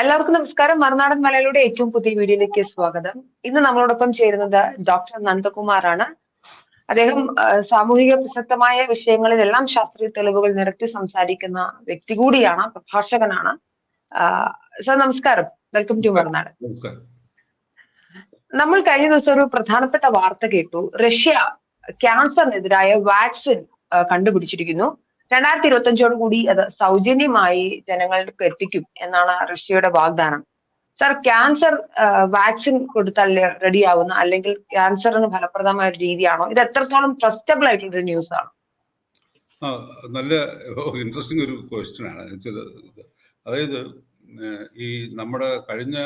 എല്ലാവർക്കും നമസ്കാരം. മറുനാടൻ മലയിലൂടെ ഏറ്റവും പുതിയ വീഡിയോയിലേക്ക് സ്വാഗതം. ഇന്ന് നമ്മളോടൊപ്പം ചേരുന്നത് ഡോക്ടർ നന്ദകുമാറാണ്. അദ്ദേഹം സാമൂഹിക പ്രസക്തമായ വിഷയങ്ങളിലെല്ലാം ശാസ്ത്രീയ തെളിവുകൾ നിരത്തി സംസാരിക്കുന്ന വ്യക്തി കൂടിയാണ് പ്രഭാഷകനാണ്. സർ നമസ്കാരം. വെൽക്കം ടു മറുനാട് നമസ്കാരം. നമ്മൾ കഴിഞ്ഞ ദിവസം ഒരു പ്രധാനപ്പെട്ട വാർത്ത കേട്ടു. റഷ്യ ക്യാൻസറിനെതിരായ വാക്സിൻ കണ്ടുപിടിച്ചിരിക്കുന്നു. രണ്ടായിരത്തി ഇരുപത്തഞ്ചോട് കൂടി അത് സൗജന്യമായി ജനങ്ങൾക്ക് എത്തിക്കും എന്നാണ് റഷ്യയുടെ വാഗ്ദാനം. സർ ക്യാൻസർ വാക്സിൻ കൊടുത്താൽ റെഡിയാവുന്ന അല്ലെങ്കിൽ ക്യാൻസറിന് ഫലപ്രദമായ രീതിയാണോ? ഇത് എത്രത്തോളം ട്രസ്റ്റബിൾ ആയിട്ടുള്ള ന്യൂസ് ആണ്? നല്ല ഇൻട്രസ്റ്റിംഗ് ഒരു ക്വസ്റ്റ്യൻ ആണ്. അതായത് ഈ നമ്മുടെ കഴിഞ്ഞ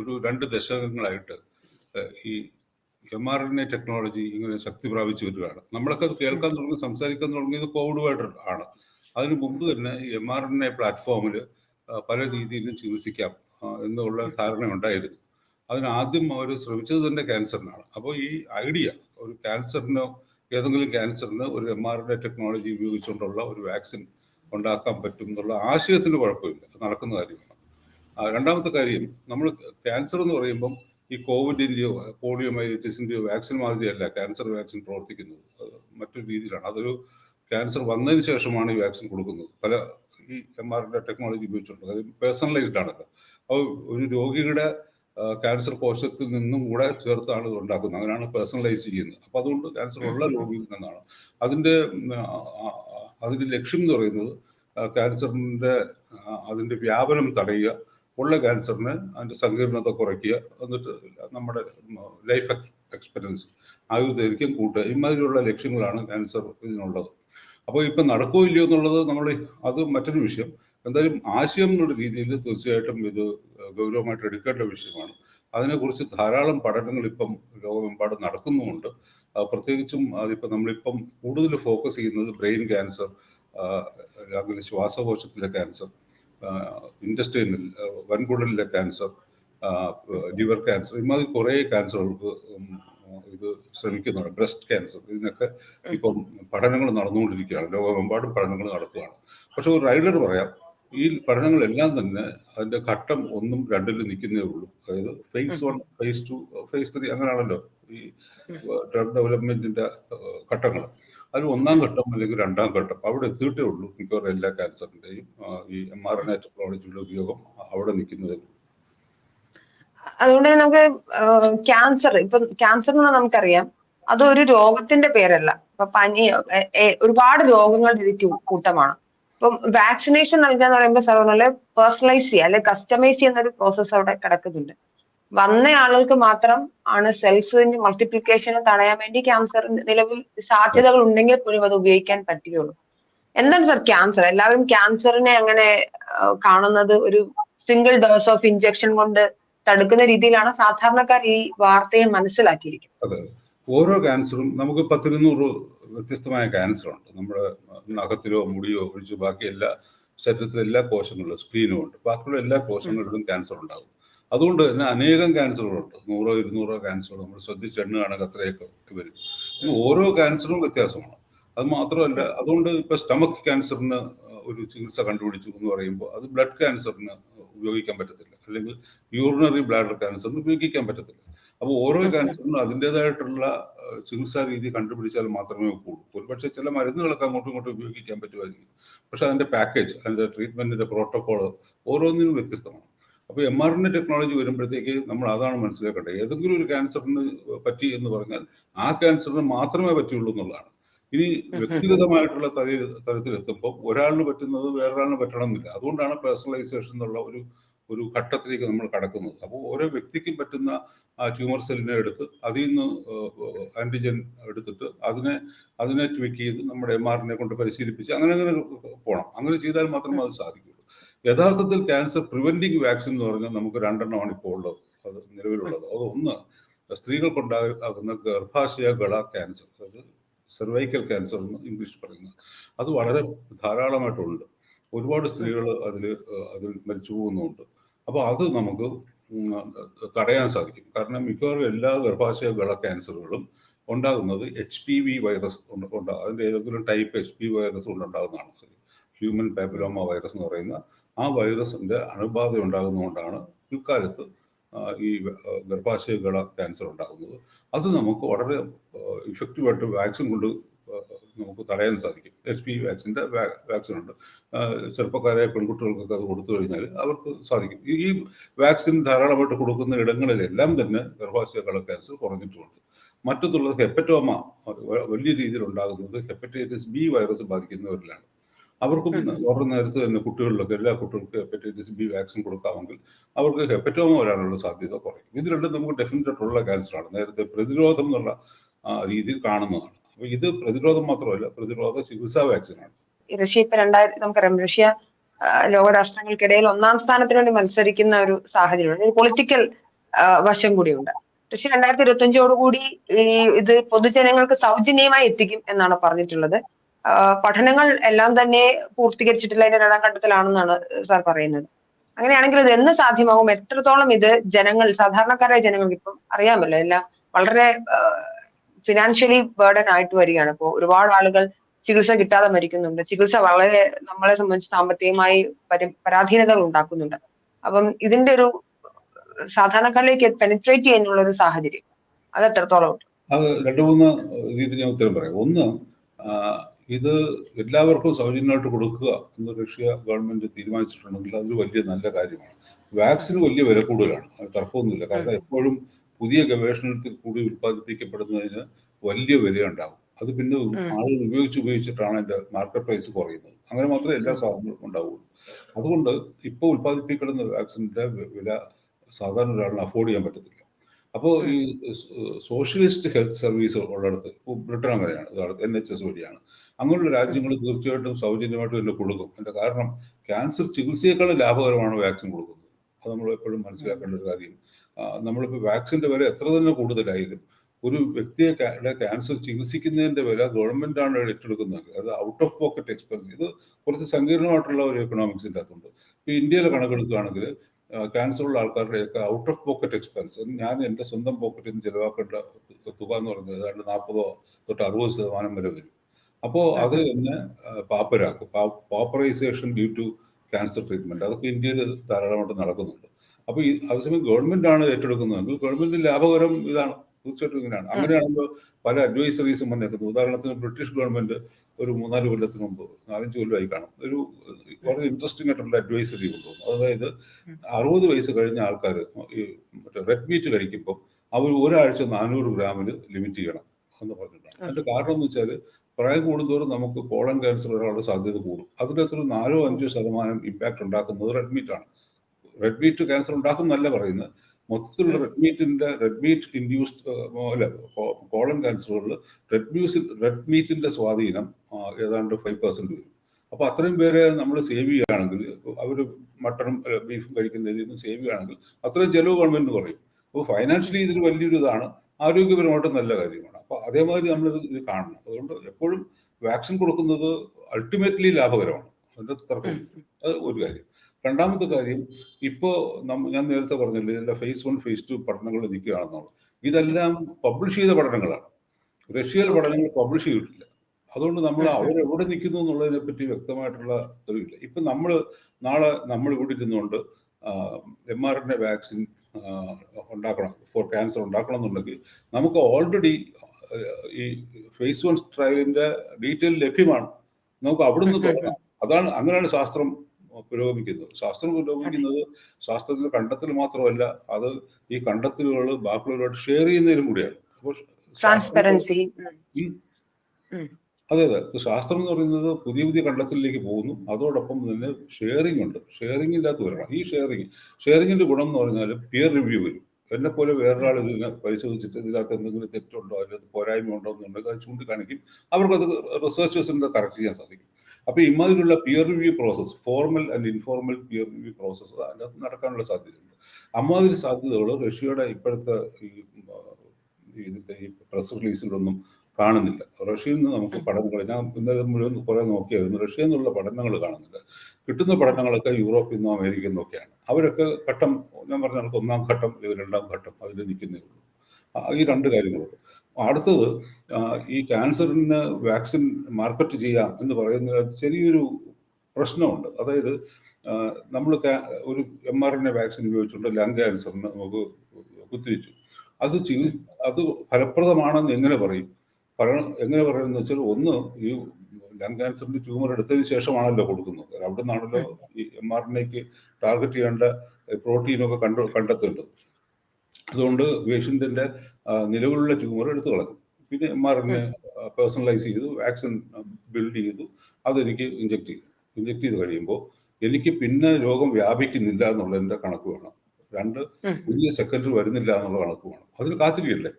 ഒരു രണ്ട് ദശകങ്ങളായിട്ട് ഈ M R N A technology ഇങ്ങനെ ശക്തി പ്രാപിച്ചു വരികയാണ് നമ്മളൊക്കെ അത് കേൾക്കാൻ തുടങ്ങി സംസാരിക്കാൻ തുടങ്ങിയത് കോവിഡുമായിട്ട് ആണ്. അതിന് മുമ്പ് തന്നെ എം ആർ എൻ എ പ്ലാറ്റ്ഫോമിൽ പല രീതിയിലും ചികിത്സിക്കാം എന്നുള്ള ധാരണ ഉണ്ടായിരുന്നു അതിനാദ്യം അവർ ശ്രമിച്ചത് തന്നെ ക്യാൻസറിനാണ് അപ്പോൾ ഈ ഐഡിയ ഒരു ക്യാൻസറിനോ ഏതെങ്കിലും ക്യാൻസറിന് ഒരു M R N A technology ഉപയോഗിച്ചുകൊണ്ടുള്ള ഒരു വാക്സിൻ ഉണ്ടാക്കാൻ പറ്റും എന്നുള്ള ആശയത്തിന് കുഴപ്പമില്ല. നടക്കുന്ന കാര്യമാണ്. രണ്ടാമത്തെ കാര്യം നമ്മൾ ക്യാൻസർ എന്ന് പറയുമ്പം ഈ കോവിഡിന്റെയോ പോളിയോ മൈലിറ്റിസിന്റെയോ വാക്സിൻ മാതിരിയല്ല ക്യാൻസർ വാക്സിൻ പ്രവർത്തിക്കുന്നത്. അത് മറ്റൊരു രീതിയിലാണ്. അതൊരു ക്യാൻസർ വന്നതിന് ശേഷമാണ് ഈ വാക്സിൻ കൊടുക്കുന്നത്. പല ഈ എം ആർ ഡി ടെക്നോളജി ഉപയോഗിച്ചുകൊണ്ട് അത് പേഴ്സണലൈസ്ഡ് ആണല്ലോ അപ്പോൾ ഒരു രോഗിയുടെ ക്യാൻസർ കോശത്തിൽ നിന്നും കൂടെ ചേർത്താണ് ഇത് ഉണ്ടാക്കുന്നത്. അങ്ങനെയാണ് പേഴ്സണലൈസ് ചെയ്യുന്നത്. അപ്പോൾ അതുകൊണ്ട് ക്യാൻസർ ഉള്ള രോഗിയിൽ നിന്നാണ്. അതിന്റെ അതിന്റെ ലക്ഷ്യം എന്ന് പറയുന്നത് ക്യാൻസറിന്റെ അതിന്റെ വ്യാപനം തടയുക ഉള്ള ക്യാൻസറിന് അതിന്റെ സങ്കീർണത കുറയ്ക്കുക. എന്നിട്ട് നമ്മുടെ ലൈഫ് എക്സ്പെക്ടൻസി ആയുർദൈർഘ്യം കൂട്ടുക. ഇമാതിരിയുള്ള ലക്ഷ്യങ്ങളാണ് ക്യാൻസർ ഇതിനുള്ളത്. അപ്പോൾ ഇപ്പം നടക്കുമോ ഇല്ലയോ എന്നുള്ളത് നമ്മൾ അത് മറ്റൊരു വിഷയം. എന്തായാലും ആശയം എന്നുള്ള രീതിയിൽ തീർച്ചയായിട്ടും ഇത് ഗൗരവമായിട്ട് എടുക്കേണ്ട വിഷയമാണ്. അതിനെക്കുറിച്ച് ധാരാളം പഠനങ്ങൾ ഇപ്പം ലോകമെമ്പാടും നടക്കുന്നുമുണ്ട്. പ്രത്യേകിച്ചും അതിപ്പോൾ നമ്മളിപ്പം കൂടുതൽ ഫോക്കസ് ചെയ്യുന്നത് ബ്രെയിൻ ക്യാൻസർ അങ്ങനെ ശ്വാസകോശത്തിലെ ക്യാൻസർ ഇൻഡസ്ട്രിയൽ വൻകുടലിലെ ക്യാൻസർ ലിവർ ക്യാൻസർ ഇമാതിരി കുറേ ക്യാൻസറുകൾക്ക് ഇത് ശ്രമിക്കുന്നുണ്ട്. ബ്രസ്റ്റ് ക്യാൻസർ ഇതിനൊക്കെ ഇപ്പം പഠനങ്ങൾ നടന്നുകൊണ്ടിരിക്കുകയാണ്. ലോകമെമ്പാടും പഠനങ്ങൾ നടക്കുകയാണ്. പക്ഷെ ഒരു റൈഡർ പറയാം ഈ പഠനങ്ങളെല്ലാം തന്നെ അതിന്റെ ഘട്ടം ഒന്നും രണ്ടിലും നിൽക്കുന്നേ ഉള്ളൂ. അതായത് phase one phase two phase three അങ്ങനെയാണല്ലോ ഈ ഡ്രഗ് ഡെവലപ്മെന്റിന്റെ ഘട്ടങ്ങൾ. അതിൽ ഒന്നാം ഘട്ടം അല്ലെങ്കിൽ രണ്ടാം ഘട്ടം. അവിടെ എത്തിയിട്ടേ ഉള്ളൂ. മിക്കവാറും എല്ലാ ക്യാൻസറിന്റെയും ഈ എം ആർ എൻ ടെക്നോളജിയുടെ ഉപയോഗം അവിടെ നിൽക്കുന്നത് അതുകൊണ്ട് നമുക്ക് ക്യാൻസർ ഇപ്പൊ ക്യാൻസർ എന്ന് നമുക്കറിയാം. അതൊരു രോഗത്തിന്റെ പേരല്ല. ഇപ്പൊ പനി ഒരുപാട് രോഗങ്ങളുടെ ഒരു കൂട്ടമാണ്. ഇപ്പം വാക്സിനേഷൻ നൽകുക എന്ന് പറയുമ്പോൾ സാർ പേഴ്സണലൈസ് ചെയ്യുക അല്ലെ കസ്റ്റമൈസ് ചെയ്യുന്ന ഒരു പ്രോസസ്സ് അവിടെ കിടക്കുന്നുണ്ട്. വന്ന ആളുകൾക്ക് മാത്രം ആണ് സെൽസിന്റെ മൾട്ടിപ്ലിക്കേഷനെ തടയാൻ വേണ്ടി ക്യാൻസർ നിലവിൽ സാധ്യതകൾ ഉണ്ടെങ്കിൽ പോലും അത് ഉപയോഗിക്കാൻ പറ്റുകയുള്ളൂ. എന്താണ് സർ ക്യാൻസർ എല്ലാവരും ക്യാൻസറിനെ അങ്ങനെ കാണുന്നത് ഒരു സിംഗിൾ ഡോസ് ഓഫ് ഇഞ്ചക്ഷൻ കൊണ്ട് തടുക്കുന്ന രീതിയിലാണ് സാധാരണക്കാർ ഈ വാർത്തയെ മനസ്സിലാക്കിയിരിക്കുന്നത്. അതെ. ഓരോ ക്യാൻസറും നമുക്ക് പത്തിരുന്നൂറ് വ്യത്യസ്തമായ ക്യാൻസർ ഉണ്ട്. നമ്മുടെ നഖത്തിലോ മുടിയോ ഒഴിച്ച് ബാക്കി എല്ലാ ശരീരത്തിലെ എല്ലാ കോശങ്ങളിലും സ്ക്രീനും ഉണ്ട്. ബാക്കിയുള്ള എല്ലാ കോശങ്ങളിലും ക്യാൻസർ ഉണ്ടാകും അതുകൊണ്ട് തന്നെ അനേകം ക്യാൻസറുകളുണ്ട് നൂറോ ഇരുന്നൂറോ ക്യാൻസറുകൾ നമ്മൾ ശ്രദ്ധിച്ചെണ്ണുകയാണെങ്കിൽ അത്രയൊക്കെ വരും. ഓരോ ക്യാൻസറും വ്യത്യാസമാണ്. അത് മാത്രമല്ല അതുകൊണ്ട് ഇപ്പൊ സ്റ്റമക്ക് ക്യാൻസറിന് ഒരു ചികിത്സ കണ്ടുപിടിച്ചു എന്ന് പറയുമ്പോൾ അത് ബ്ലഡ് ക്യാൻസറിന് ഉപയോഗിക്കാൻ പറ്റത്തില്ല. അല്ലെങ്കിൽ യൂറിനറി ബ്ലാഡർ ക്യാൻസറിന് ഉപയോഗിക്കാൻ പറ്റത്തില്ല. അപ്പോൾ ഓരോ ക്യാൻസറിനും അതിന്റെതായിട്ടുള്ള ചികിത്സാ രീതി കണ്ടുപിടിച്ചാൽ മാത്രമേ ഒക്കുള്ളൂ ഒരുപക്ഷെ ചില മരുന്നുകളൊക്കെ അങ്ങോട്ടും ഇങ്ങോട്ടും ഉപയോഗിക്കാൻ പറ്റുമായിരിക്കും. പക്ഷെ അതിന്റെ പാക്കേജ് അതിന്റെ ട്രീറ്റ്മെന്റിന്റെ പ്രോട്ടോക്കോൾ ഓരോന്നിനും വ്യത്യസ്തമാണ്. അപ്പോൾ എം ആർ എൻ ടെക്നോളജി വരുമ്പോഴത്തേക്ക് നമ്മൾ അതാണ് മനസ്സിലാക്കേണ്ടത്. ഏതെങ്കിലും ഒരു ക്യാൻസറിന് പറ്റി എന്ന് പറഞ്ഞാൽ ആ ക്യാൻസറിന് മാത്രമേ പറ്റുള്ളൂ എന്നുള്ളതാണ്. ഇനി വ്യക്തിഗതമായിട്ടുള്ള തലയിൽ തലത്തിലെത്തുമ്പോൾ ഒരാളിന് പറ്റുന്നത് വേറൊരാളിന് പറ്റണമെന്നില്ല. അതുകൊണ്ടാണ് പേഴ്സണലൈസേഷൻ എന്നുള്ള ഒരു ഒരു ഘട്ടത്തിലേക്ക് നമ്മൾ കടക്കുന്നത്. അപ്പോൾ ഓരോ വ്യക്തിക്കും പറ്റുന്ന ആ ട്യൂമർ സെല്ലിനെ എടുത്ത് അതിൽ നിന്ന് ആന്റിജൻ എടുത്തിട്ട് അതിനെ അതിനെ ട്വിക്ക് ചെയ്ത് നമ്മുടെ എം ആറിനെ കൊണ്ട് പരിശീലിപ്പിച്ച് അങ്ങനെ അങ്ങനെ പോകണം അങ്ങനെ ചെയ്താൽ മാത്രമേ അത് സാധിക്കുള്ളൂ യഥാർത്ഥത്തിൽ ക്യാൻസർ പ്രിവെന്റിങ് വാക്സിൻ എന്ന് പറഞ്ഞാൽ നമുക്ക് രണ്ടെണ്ണമാണ് ഇപ്പോൾ ഉള്ളത്. അത് നിലവിലുള്ളത്. അത് ഒന്ന് സ്ത്രീകൾക്കുണ്ടാകുന്ന ഗർഭാശയ ഗള ക്യാൻസർ അതായത് സെർവൈക്കൽ ക്യാൻസർ എന്ന് ഇംഗ്ലീഷ് പറയുന്നത്. അത് വളരെ ധാരാളമായിട്ടുണ്ട്. ഒരുപാട് സ്ത്രീകൾ അതിൽ അതിൽ മരിച്ചു പോകുന്നുണ്ട്. അപ്പോൾ അത് നമുക്ക് തടയാൻ സാധിക്കും. കാരണം മിക്കവാറും എല്ലാ ഗർഭാശയ ഗള ക്യാൻസറുകളും ഉണ്ടാകുന്നത് എച്ച് പി വി വൈറസ് ഉണ്ടാകും അതിന്റെ ഏതെങ്കിലും ടൈപ്പ് എച്ച് പി വൈറസ് കൊണ്ടുണ്ടാകുന്നതാണ്. ഹ്യൂമൻ പാപ്പിലോമ വൈറസ് എന്ന് പറയുന്ന ആ വൈറസിന്റെ അണുബാധ ഉണ്ടാകുന്നതുകൊണ്ടാണ് ഇക്കാലത്ത് ഈ ഗർഭാശയ ഗള ക്യാൻസർ ഉണ്ടാകുന്നത്. അത് നമുക്ക് വളരെ ഇഫക്റ്റീവായിട്ട് വാക്സിൻ കൊണ്ട് നമുക്ക് തടയാൻ സാധിക്കും. എച്ച് പി വാക്സിന്റെ വാക്സിൻ ഉണ്ട് ചെറുപ്പക്കാരായ പെൺകുട്ടികൾക്കൊക്കെ അത് കൊടുത്തു കഴിഞ്ഞാൽ അവർക്ക് സാധിക്കും. ഈ- വാക്സിൻ ധാരാളമായിട്ട് കൊടുക്കുന്ന ഇടങ്ങളിലെല്ലാം തന്നെ ഗർഭാശയകള ക്യാൻസർ കുറഞ്ഞിട്ടുണ്ട്. മറ്റത്തുള്ളത് ഹെപ്പറ്റോമ വലിയ രീതിയിൽ ഉണ്ടാകുന്നത് ഹെപ്പറ്റൈറ്റിസ് ബി വൈറസ് ബാധിക്കുന്നവരിലാണ്. അവർക്കും ഓർഡർ നേരത്തെ തന്നെ കുട്ടികളിലൊക്കെ എല്ലാ കുട്ടികൾക്കും ഹെപ്പറ്റൈറ്റിസ് ബി വാക്സിൻ കൊടുക്കാമെങ്കിൽ അവർക്ക് ഹെപ്പറ്റോമ വരാനുള്ള സാധ്യത കുറയും. ഇത് രണ്ടും നമുക്ക് ഡെഫിനറ്റ് ആയിട്ടുള്ള ക്യാൻസറാണ് നേരത്തെ പ്രതിരോധം എന്നുള്ള രീതിയിൽ കാണുന്നതാണ്. അപ്പൊ ഇത് പ്രതിരോധം മാത്രമല്ല പ്രതിരോധ ചികിത്സാ വാക്സിനാണ് റഷ്യ ഇപ്പൊ രണ്ടായിരത്തി നമുക്കറിയാം റഷ്യ ലോകരാഷ്ട്രങ്ങൾക്കിടയിൽ ഒന്നാം സ്ഥാനത്തിന് വേണ്ടി മത്സരിക്കുന്ന ഒരു സാഹചര്യമുണ്ട്. ഒരു പൊളിറ്റിക്കൽ വശം കൂടിയുണ്ട്. റഷ്യ രണ്ടായിരത്തി ഇരുപത്തി അഞ്ചോടുകൂടി ഈ ഇത് പൊതുജനങ്ങൾക്ക് സൗജന്യമായി എത്തിക്കും എന്നാണ് പറഞ്ഞിട്ടുള്ളത്. പഠനങ്ങൾ എല്ലാം തന്നെ പൂർത്തീകരിച്ചിട്ടില്ല അതിന്റെ രണ്ടാം ഘട്ടത്തിലാണെന്നാണ് സാർ പറയുന്നത്. അങ്ങനെയാണെങ്കിൽ ഇത് എന്ന് സാധ്യമാകും? എത്രത്തോളം ഇത് ജനങ്ങൾ സാധാരണക്കാരായ ജനങ്ങൾക്ക് ഇപ്പം അറിയാമല്ലോ എല്ലാം വളരെ ഫിനാൻഷ്യലി ബേർഡൻ ആയിട്ട് വരികയാണ്. ഇപ്പോൾ ഒരുപാട് ആളുകൾ ചികിത്സ കിട്ടാതെ മരിക്കുന്നുണ്ട്. ചികിത്സ വളരെ നമ്മളെ സംബന്ധിച്ച് സാമ്പത്തികമായി പരി പരാധീനതകൾ ഉണ്ടാക്കുന്നുണ്ട്. അപ്പം ഇതിന്റെ ഒരു സാധാരണക്കാരിലേക്ക് പെനിട്രേറ്റ് ചെയ്യാനുള്ള ഒരു സാഹചര്യം അത് എത്രത്തോളം അത് രണ്ടു മൂന്ന് രീതിയിൽ ഞാൻ ഉത്തരം പറയാം. ഒന്ന് ഇത് എല്ലാവർക്കും സൗജന്യമായിട്ട് കൊടുക്കുക എന്ന് റഷ്യ ഗവൺമെന്റ് തീരുമാനിച്ചിട്ടുണ്ടെങ്കിൽ അതൊരു വലിയ നല്ല കാര്യമാണ്. വാക്സിൻ വലിയ വില കൂടുതലാണ്. അത് തർക്കമൊന്നുമില്ല. കാരണം എപ്പോഴും പുതിയ ഗവേഷണത്തിൽ കൂടി ഉൽപ്പാദിപ്പിക്കപ്പെടുന്നതിന് വലിയ വിലയുണ്ടാകും. അത് പിന്നെ ആളുകൾ ഉപയോഗിച്ച് ഉപയോഗിച്ചിട്ടാണ് അതിന്റെ മാർക്കറ്റ് പ്രൈസ് കുറയുന്നത്. അങ്ങനെ മാത്രമേ എല്ലാ സാധനങ്ങളും ഉണ്ടാവുള്ളൂ അതുകൊണ്ട് ഇപ്പോൾ ഉൽപ്പാദിപ്പിക്കപ്പെടുന്ന വാക്സിന്റെ വില സാധാരണ ഒരാളിന് അഫോർഡ് ചെയ്യാൻ പറ്റത്തില്ല. അപ്പോൾ ഈ സോഷ്യലിസ്റ്റ് ഹെൽത്ത് സർവീസ് ഉള്ളിടത്ത് ഇപ്പോൾ ബ്രിട്ടൻ അങ്ങനെയാണ് എൻ എച്ച് എസ് വഴിയാണ്. അങ്ങനെയുള്ള രാജ്യങ്ങൾ തീർച്ചയായിട്ടും സൗജന്യമായിട്ട് തന്നെ കൊടുക്കും. അതിന്റെ കാരണം ക്യാൻസർ ചികിത്സയേക്കാളും ലാഭകരമാണ് വാക്സിൻ കൊടുക്കുന്നത്. അത് നമ്മൾ എപ്പോഴും മനസ്സിലാക്കേണ്ട ഒരു കാര്യം. നമ്മളിപ്പോൾ വാക്സിന്റെ വില എത്ര തന്നെ കൂടുതലായാലും ഒരു വ്യക്തിയെ ക്യാൻസർ ചികിത്സിക്കുന്നതിന്റെ വില ആണ് ഏറ്റെടുക്കുന്നത്. അത് ഔട്ട് ഓഫ് പോക്കറ്റ് എക്സ്പെൻസ് ഇത് കുറച്ച് സങ്കീർണമായിട്ടുള്ള ഒരു എക്കണോമിക്സിന്റെ അകത്തുണ്ട്. ഇപ്പൊ ഇന്ത്യയിലെ കണക്കെടുക്കുകയാണെങ്കിൽ ക്യാൻസർ ഉള്ള ആൾക്കാരുടെയൊക്കെ ഔട്ട് ഓഫ് പോക്കറ്റ് എക്സ്പെൻസ് ഞാൻ എന്റെ സ്വന്തം പോക്കറ്റിൽ നിന്ന് ചിലവാക്കേണ്ട തുക എന്ന് പറയുന്നത് ഏതാണ്ട് നാൽപ്പതോ തൊട്ട് അറുപത് ശതമാനം വരെ വരും. അപ്പോൾ അത് തന്നെ പാപ്പരാക്കും. Pauperisation due to cancer treatment അതൊക്കെ ഇന്ത്യയിൽ ധാരാളമായിട്ട് നടക്കുന്നുണ്ട്. അപ്പോൾ ഈ അതേസമയം ഗവൺമെന്റ് ആണ് ഏറ്റെടുക്കുന്നതെങ്കിൽ ഗവൺമെന്റ് ലാഭകരം ഇതാണ്. തീർച്ചയായിട്ടും ഇങ്ങനെയാണ്. അങ്ങനെയാണല്ലോ പല അഡ്വൈസറീസും വന്നേക്കുന്നത് ഉദാഹരണത്തിന് ബ്രിട്ടീഷ് ഗവൺമെന്റ് ഒരു മൂന്നാൽ കൊല്ലത്തിന് മുമ്പ് നാലഞ്ച് കൊല്ലമായി കാണും. ഒരു വളരെ ഇൻട്രസ്റ്റിംഗ് ആയിട്ടുള്ള അഡ്വൈസറി കൊണ്ടുവന്നു അതായത് അറുപത് വയസ്സ് കഴിഞ്ഞ ആൾക്കാർ ഈ മറ്റേ റെഡ് മീറ്റ് കഴിക്കുമ്പോൾ അവർ ഒരാഴ്ച നാനൂറ് ഗ്രാമിന് ലിമിറ്റ് ചെയ്യണം എന്ന് പറഞ്ഞിട്ടുണ്ട് അതിന്റെ കാരണം എന്ന് വെച്ചാൽ പ്രായം കൂടുന്തോറും നമുക്ക് കോളൻ ക്യാൻസർ വരാനുള്ള സാധ്യത കൂടും. അതിന്റെ അകത്തൊരു നാലോ അഞ്ചോ ശതമാനം ഇമ്പാക്ട് ഉണ്ടാക്കുന്നത് റെഡ് ആണ്. റെഡ് മീറ്റ് ഉണ്ടാക്കും ഉണ്ടാക്കുന്നല്ല പറയുന്നത്. മൊത്തത്തിലുള്ള റെഡ് മീറ്റിന്റെ റെഡ് മീറ്റ് ഇൻഡ്യൂസ്ഡ് അല്ല കോളൻ ക്യാൻസറുകളിൽ റെഡ് മ്യൂസിൽ റെഡ് മീറ്റിന്റെ സ്വാധീനം ഏതാണ്ട് ഫൈവ് പെർസെന്റ് വരും. അപ്പൊ അത്രയും പേരെ നമ്മൾ സേവ് ചെയ്യുകയാണെങ്കിൽ അവർ മട്ടണും ബീഫും കഴിക്കുന്നതിൽ നിന്ന് സേവ് ചെയ്യുകയാണെങ്കിൽ അത്രയും ചെലവ് ഗവൺമെന്റിന് കുറയും. അപ്പോൾ ഫൈനാൻഷ്യലി ഇതിൽ വലിയൊരു ഇതാണ് ആരോഗ്യപരമായിട്ട് നല്ല കാര്യമാണ്. അപ്പൊ അതേമാതിരി നമ്മൾ ഇത് കാണണം. അതുകൊണ്ട് എപ്പോഴും വാക്സിൻ കൊടുക്കുന്നത് അൾട്ടിമേറ്റ്ലി ലാഭകരമാണ്. അതിന്റെ തർക്കം അത് ഒരു കാര്യം. രണ്ടാമത്തെ കാര്യം ഇപ്പോ നമ്മ ഞാൻ നേരത്തെ പറഞ്ഞില്ലേ ഇതെല്ലാം ഫേസ് വൺ ഫേസ് ടു പഠനങ്ങൾ നിൽക്കുകയാണെന്നുള്ളത്. ഇതെല്ലാം പബ്ലിഷ് ചെയ്ത പഠനങ്ങളാണ്. റഷ്യയിൽ പഠനങ്ങൾ പബ്ലിഷ് ചെയ്തിട്ടില്ല. അതുകൊണ്ട് നമ്മൾ അവരെവിടെ നിൽക്കുന്നു എന്നുള്ളതിനെ പറ്റി വ്യക്തമായിട്ടുള്ള തെളിവില്ല. ഇപ്പൊ നമ്മൾ നാളെ നമ്മൾ ഇവിടെ ഇരുന്നുകൊണ്ട് M R N A vaccine ഉണ്ടാക്കണം. ഫോർ ക്യാൻസർ ഉണ്ടാക്കണം എന്നുണ്ടെങ്കിൽ നമുക്ക് ഓൾറെഡി ഈ ഫേസ് വൺ ട്രയലിന്റെ ഡീറ്റെയിൽ ലഭ്യമാണ്. നമുക്ക് അവിടെ നിന്ന് തുടങ്ങാം. അതാണ് അങ്ങനെയാണ് ശാസ്ത്രം പുരോഗമിക്കുന്നത്. ശാസ്ത്രം പുരോഗമിക്കുന്നത് ശാസ്ത്രത്തിന്റെ കണ്ടെത്തൽ മാത്രമല്ല അത് ഈ കണ്ടെത്തലുകൾ ബാക്കിയുള്ളവരോട് ഷെയർ ചെയ്യുന്നതിലും കൂടിയാണ്. അപ്പോൾ ട്രാൻസ്പെറൻസി അതെ അതെ. ശാസ്ത്രം എന്ന് പറയുന്നത് പുതിയ പുതിയ കണ്ടെത്തലിലേക്ക് പോകുന്നു. അതോടൊപ്പം തന്നെ ഷെയറിംഗ് ഉണ്ട്. ഷെയറിംഗ് ഇല്ലാത്ത വരണം ഈ ഷെയറിംഗ് ഷെയറിങ്ങിന്റെ ഗുണം എന്ന് പറഞ്ഞാൽ പിയർ റിവ്യൂ വരും. എന്നെ പോലെ വേറൊരാൾ ഇതിനെ പരിശോധിച്ചിട്ട് ഇതിനകത്ത് എന്തെങ്കിലും തെറ്റുണ്ടോ? അതിനകത്ത് പോരായ്മ ഉണ്ടോ എന്നുണ്ടെങ്കിൽ അത് ചൂണ്ടിക്കാണിക്കും. അവർക്കത് റിസർച്ചേഴ്സിന് കറക്റ്റ് ചെയ്യാൻ സാധിക്കും. അപ്പൊ ഇമാതിരിയുള്ള peer review process formal and informal peer review process അതിനകത്ത് നടക്കാനുള്ള സാധ്യതയുണ്ട്. അമ്മാതിരി സാധ്യതകൾ റഷ്യയുടെ ഇപ്പോഴത്തെ ഈ ഇതിന്റെ ഈ പ്രസ് റിലീസിലൊന്നും കാണുന്നില്ല. റഷ്യയിൽ നിന്ന് നമുക്ക് പഠനങ്ങൾ ഞാൻ ഇന്നലെ മുഴുവൻ കുറെ നോക്കിയായിരുന്നു. റഷ്യയിൽ നിന്നുള്ള പഠനങ്ങൾ കാണുന്നില്ല. കിട്ടുന്ന പഠനങ്ങളൊക്കെ യൂറോപ്പിൽ നിന്നും അമേരിക്കയിൽ നിന്നൊക്കെയാണ് അവരൊക്കെ ഘട്ടം ഞാൻ പറഞ്ഞ കണക്ക് ഒന്നാം ഘട്ടം ഇത് രണ്ടാം ഘട്ടം അതിൽ നിൽക്കുന്നേ ഉള്ളൂ. ഈ രണ്ട് കാര്യങ്ങളുള്ളൂ അടുത്തത് ഈ ക്യാൻസറിന് വാക്സിൻ മാർക്കറ്റ് ചെയ്യാം എന്ന് പറയുന്ന ചെറിയൊരു പ്രശ്നമുണ്ട്. അതായത് നമ്മൾ ഒരു M R N A vaccine ഉപയോഗിച്ചുകൊണ്ട് ലങ് ക്യാൻസറിന് നമുക്ക് കുത്തിവെച്ചു. അത് ചികിത്സ അത് ഫലപ്രദമാണെന്ന് എങ്ങനെ പറയും? പറയണം എങ്ങനെ പറയുന്നത് വെച്ചാൽ ഒന്ന് ഈ ലങ് ക്യാൻസറിന്റെ ട്യൂമർ എടുത്തതിന് ശേഷമാണല്ലോ കൊടുക്കുന്നത്. അവിടെ നിന്നാണല്ലോ ഈ എം ആർ എൻ എക്ക് ടാർഗറ്റ് ചെയ്യേണ്ട പ്രോട്ടീനൊക്കെ കണ്ടു കണ്ടെത്തേണ്ടത്. അതുകൊണ്ട് പേഷ്യന്റിന്റെ നിലവിലുള്ള ട്യൂമർ എടുത്തു കളഞ്ഞു. പിന്നെ M R N A personalise ചെയ്തു വാക്സിൻ ബിൽഡ് ചെയ്തു അതെനിക്ക് ഇഞ്ചെക്ട് ചെയ്തു. ഇഞ്ചെക്ട് ചെയ്ത് കഴിയുമ്പോൾ എനിക്ക് പിന്നെ രോഗം വ്യാപിക്കുന്നില്ല എന്നുള്ളതിന്റെ കണക്ക് വേണം. രണ്ട്. പുതിയ സെക്കൻഡ് വരുന്നില്ല എന്നുള്ള കണക്ക് വേണം. അതിന് കാത്തിരിക്കല്ലേ?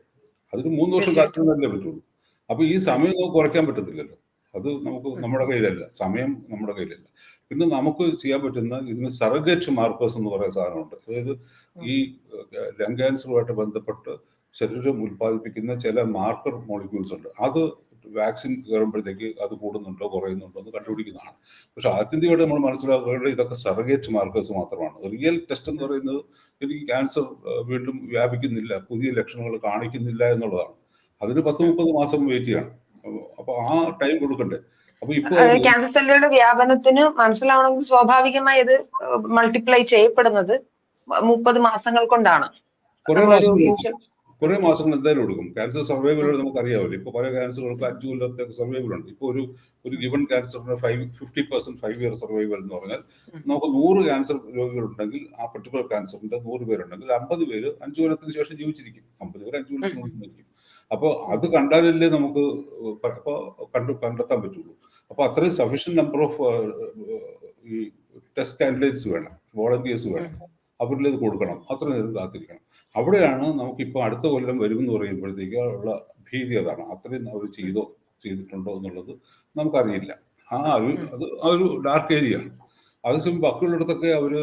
അതിന് മൂന്ന് വർഷം. കാത്തിരുന്നല്ലേ പറ്റുള്ളൂ. അപ്പൊ ഈ സമയം നമുക്ക് കുറയ്ക്കാൻ പറ്റത്തില്ലല്ലോ. അത് നമുക്ക് നമ്മുടെ കയ്യിലല്ല. സമയം നമ്മുടെ കയ്യിലല്ല. പിന്നെ നമുക്ക് ചെയ്യാൻ പറ്റുന്ന ഇതിന് സർഗേറ്റ് മാർക്കേഴ്സ് എന്ന് പറയുന്ന സാധനമുണ്ട്. അതായത് ഈ ലങ് ക്യാൻസറുമായിട്ട് ബന്ധപ്പെട്ട് ശരീരം ഉൽപ്പാദിപ്പിക്കുന്ന ചില മാർക്കർ മോളിക്യൂൾസ് ഉണ്ട്. അത് വാക്സിൻ കയറുമ്പോഴത്തേക്ക് അത് കൂടുന്നുണ്ടോ കുറയുന്നുണ്ടോ എന്ന് കണ്ടുപിടിക്കുന്നതാണ്. പക്ഷെ ആത്യന്തികമായിട്ട് നമ്മൾ മനസ്സിലാക്കേണ്ടത് ഇതൊക്കെ സറഗേറ്റ് മാർക്കേഴ്സ് മാത്രമാണ്. റിയൽ ടെസ്റ്റ് എന്ന് പറയുന്നത് എനിക്ക് ക്യാൻസർ വീണ്ടും വ്യാപിക്കുന്നില്ല പുതിയ ലക്ഷണങ്ങൾ കാണിക്കുന്നില്ല എന്നുള്ളതാണ്. അതിന് പത്ത് മുപ്പത് മാസം വെയിറ്റ് ചെയ്യണം. അപ്പൊ ആ ടൈം കൊടുക്കണ്ടേ? അപ്പൊ ഇപ്പൊ ക്യാൻസർ സെല്ലുകളുടെ വ്യാപനത്തിന് മനസ്സിലാവണമെങ്കിൽ സ്വാഭാവികമായി ഇത് മൾട്ടിപ്ലൈ ചെയ്യപ്പെടുന്നത് മുപ്പത് മാസങ്ങൾ കൊണ്ടാണ്. കുറെ മാസം മാസങ്ങൾ എന്തായാലും എടുക്കും ക്യാൻസർ സർവൈവൽ നമുക്ക് അറിയാമല്ലോ. ഇപ്പൊ പല ക്യാൻസറുകൾക്ക് അഞ്ചു കൊല്ലത്തെ സർവൈവൽ ഉണ്ട്. ഇപ്പൊ ഒരു ഒരു ഗിവൺ ക്യാൻസറിന് five fifty percent five year survival എന്ന് പറഞ്ഞാൽ. നമുക്ക് നൂറ് ക്യാൻസർ രോഗികളുണ്ടെങ്കിൽ ആ പെർട്ടിക്കുലർ ക്യാൻസറിന്റെ നൂറ് പേരുണ്ടെങ്കിൽ അമ്പത് പേര് അഞ്ചു കൊല്ലത്തിന് ശേഷം ജീവിച്ചിരിക്കും. അമ്പത് പേര് അഞ്ചു കൊല്ലത്തിന് മരിക്കും അപ്പോൾ അത് കണ്ടാലല്ലേ നമുക്ക് കണ്ടു കണ്ടെത്താൻ പറ്റുള്ളൂ. അപ്പൊ അത്രയും സഫീഷ്യന്റ് നമ്പർ ഓഫ് ഈ ടെസ്റ്റ് കാൻഡിഡേറ്റ്സ് വേണം വോളണ്ടിയേഴ്സ് വേണം. അവരിൽ ഇത് കൊടുക്കണം. അത്ര നേരം കാത്തിരിക്കണം. അവിടെയാണ് നമുക്കിപ്പോൾ അടുത്ത കൊല്ലം വരുമെന്ന് പറയുമ്പോഴത്തേക്ക് ഉള്ള ഭീതി അതാണ്. അത്രയും അവർ ചെയ്തോ ചെയ്തിട്ടുണ്ടോ എന്നുള്ളത് നമുക്കറിയില്ല. ആ ഒരു അത് ആ ഒരു ഡാർക്ക് ഏരിയ ആണ്. അതേസമയം ബാക്കിയുള്ളിടത്തൊക്കെ അവർ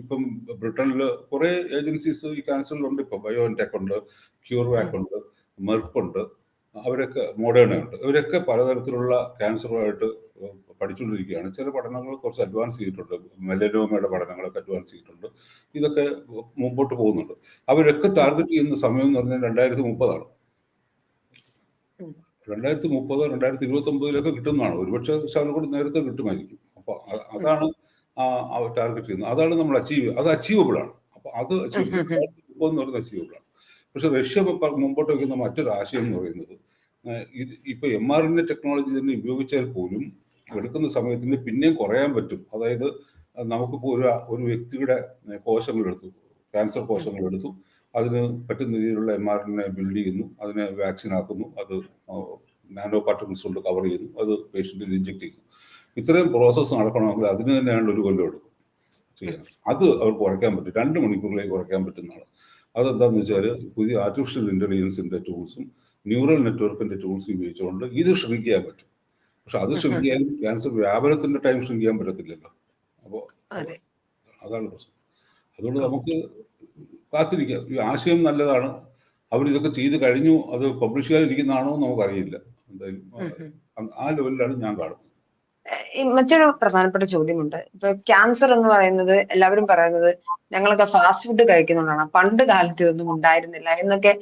ഇപ്പം ബ്രിട്ടനിൽ കുറെ ഏജൻസീസ് ഈ ക്യാൻസറിലുണ്ട് ഇപ്പം ബയോടെക് ഉണ്ട് ക്യൂർ വാക്ക് ഉണ്ട്. മെർക്ക് ഉണ്ട് അവരൊക്കെ മോഡേൺ ഉണ്ട് ഇവരൊക്കെ പലതരത്തിലുള്ള ക്യാൻസറുമായിട്ട് പഠിച്ചുകൊണ്ടിരിക്കുകയാണ്. ചില പഠനങ്ങൾ കുറച്ച് അഡ്വാൻസ് ചെയ്തിട്ടുണ്ട്. മെലനോമയുടെ പഠനങ്ങളൊക്കെ അഡ്വാൻസ് ചെയ്തിട്ടുണ്ട്. ഇതൊക്കെ മുമ്പോട്ട് പോകുന്നുണ്ട്. അവരൊക്കെ ടാർഗറ്റ് ചെയ്യുന്ന സമയം എന്ന് പറഞ്ഞാൽ രണ്ടായിരത്തി മുപ്പതാണ്. രണ്ടായിരത്തി മുപ്പത് രണ്ടായിരത്തി ഇരുപത്തി ഒമ്പതിലൊക്കെ കിട്ടുന്നതാണ്. ഒരുപക്ഷെ ശകലം കൂടി നേരത്തെ കിട്ടുമായിരിക്കും. അപ്പൊ അ- അതാണ് ടാർഗറ്റ് ചെയ്യുന്നത്. അതാണ് നമ്മൾ അച്ചീവ് അത് അച്ചീവബിൾ ആണ്. അപ്പൊ അത് അച്ചീവ് ഉം, ഉം, ഉം. എന്ന് പറയുന്നത് അച്ചീവബിൾ ആണ്. പക്ഷെ റഷ്യ മുമ്പോട്ട് വയ്ക്കുന്ന മറ്റൊരു ആശയം എന്ന് പറയുന്നത് ഇത് ഇപ്പൊ എം ആർ എൻ ടെക്നോളജി തന്നെ ഉപയോഗിച്ചാൽ പോലും എടുക്കുന്ന സമയത്തിന് പിന്നെയും കുറയാൻ പറ്റും. അതായത് നമുക്കിപ്പോൾ ഒരു ഒരു വ്യക്തിയുടെ എടുത്തു ക്യാൻസർ കോശങ്ങൾ എടുത്തു അതിന് പറ്റുന്ന രീതിയിലുള്ള എം ആർ എൻ ബിൽഡ് ചെയ്യുന്നു അതിനെ വാക്സിൻ ആക്കുന്നു അത് നാനോ പാർട്ടിക്കിൾസ് കൊണ്ട് കവർ ചെയ്യുന്നു അത് പേഷ്യന്റിന് ഇഞ്ചെക്ട് ചെയ്യുന്നു. ഇത്രയും പ്രോസസ്സ് നടക്കണമെങ്കിൽ അതിന് തന്നെയാണ് ഒരു കൊല്ലം എടുക്കും. ചെയ്യാൻ അത് അവർക്ക് കുറയ്ക്കാൻ പറ്റും. രണ്ട് മണിക്കൂറിലേക്ക് കുറയ്ക്കാൻ പറ്റുന്നതാണ്. അതെന്താന്ന് വെച്ചാൽ പുതിയ ആർട്ടിഫിഷ്യൽ ഇന്റലിജൻസിന്റെ ടൂൾസും ന്യൂറൽ നെറ്റ്വർക്കിന്റെ ടൂൾസും ഉപയോഗിച്ചുകൊണ്ട് ഇത് ഷ്രിങ്ക് ചെയ്യാൻ പറ്റും. പക്ഷെ അത് ഷ്രിങ്ക് ചെയ്യാൻ ക്യാൻസർ വ്യാപനത്തിന്റെ ടൈം ഷ്രിങ്ക് ചെയ്യാൻ പറ്റത്തില്ലല്ലോ. അപ്പോൾ അതെ. അതാണ് പ്രശ്നം. അതുകൊണ്ട് നമുക്ക് കാത്തിരിക്കാം. ഈ ആശയം നല്ലതാണ്. അവരിതൊക്കെ ചെയ്ത് കഴിഞ്ഞു. അത് പബ്ലിഷ് ചെയ്യാതിരിക്കുന്നതാണോ നമുക്കറിയില്ല. എന്തായാലും. ആ- ലെവലിലാണ് ഞാൻ കാണുന്നത്. മറ്റൊരു പ്രധാനപ്പെട്ട ചോദ്യമുണ്ട്. ഇപ്പൊ ക്യാൻസർ എന്ന് പറയുന്നത് എല്ലാവരും പറയുന്നത് ഞങ്ങളൊക്കെ ഫാസ്റ്റ് ഫുഡ് കഴിക്കുന്നതാണ്. പണ്ട് കാലത്ത് ഇതൊന്നും ഉണ്ടായിരുന്നില്ല എന്നൊക്കെ